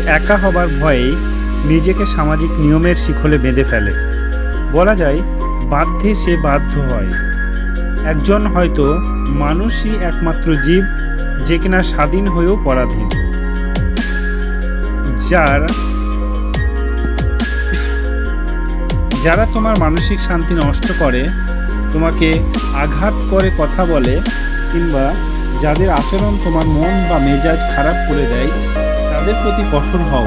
একা হবার ভয়ে নিজেকে সামাজিক নিয়মের শিখলে বেঁধে ফেলে। বলা যায়, বাধ্যে সে বাধ্য হয়। একজন হয়তো মানুষই একমাত্র জীব যে কিনা স্বাধীন হয়েও পরাধীন। যার যারা তোমার মানসিক শান্তি নষ্ট করে, তোমাকে আঘাত করে কথা বলে কিংবা যাদের আচরণ তোমার মন বা মেজাজ খারাপ করে দেয় তাদের প্রতি কঠোর হও।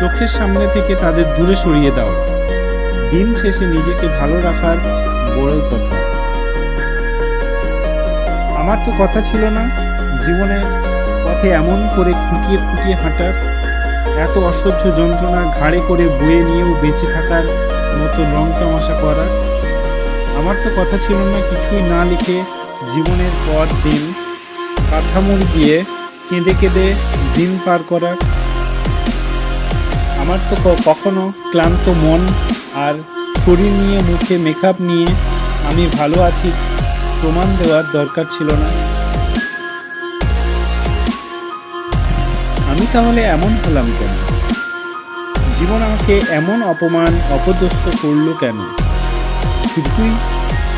চোখের সামনে থেকে তাদের দূরে সরিয়ে দাও। দিন শেষে নিজেকে ভালো রাখার বড় কথা। আমার তো কথা ছিল না জীবনের পথে এমন করে খুঁটিয়ে খুঁটিয়ে হাঁটার। এত অসহ্য যন্ত্রণা ঘাড়ে করে বয়ে নিয়েও বেঁচে থাকার মতো রং তামাশা করার আমার তো কথা ছিল না কিছুই না লিখে জীবনের পর দিন। কাঠামোর দিয়ে কেঁদে কেঁদে দিন পার করার আমার তো কখনো ক্লান্ত মন আর শরীর নিয়ে, মুখে মেকআপ নিয়ে আমি ভালো আছি প্রমাণ দেওয়ার দরকার ছিল না। আমি তাহলে এমন হলাম কেন? জীবন আমাকে এমন অপমান, অপদস্থ করল কেন? শুধুই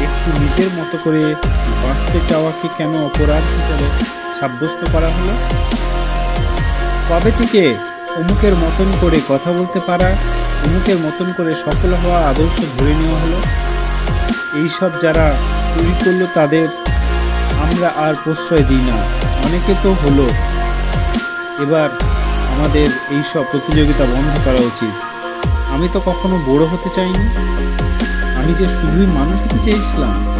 একটু নিজের মতো করে বাঁচতে চাওয়াকে কেন অপরাধ হিসাবে সাব্যস্ত করা হলো? কবে থেকে অমুকের মতন করে কথা বলতে পারা, অমুকের মতন করে সফল হওয়া আদর্শ ধরে নেওয়া হলো? এইসব যারা তৈরি করল তাদের আমরা আর প্রশ্রয় দিই না। অনেকে তো হলো। এবার আমাদের এই সব প্রতিযোগিতা বন্ধ করা উচিত। আমি তো কখনো বড় হতে চাইনি। আমি যে শুধুই মানুষ হতে চেয়েছিলাম।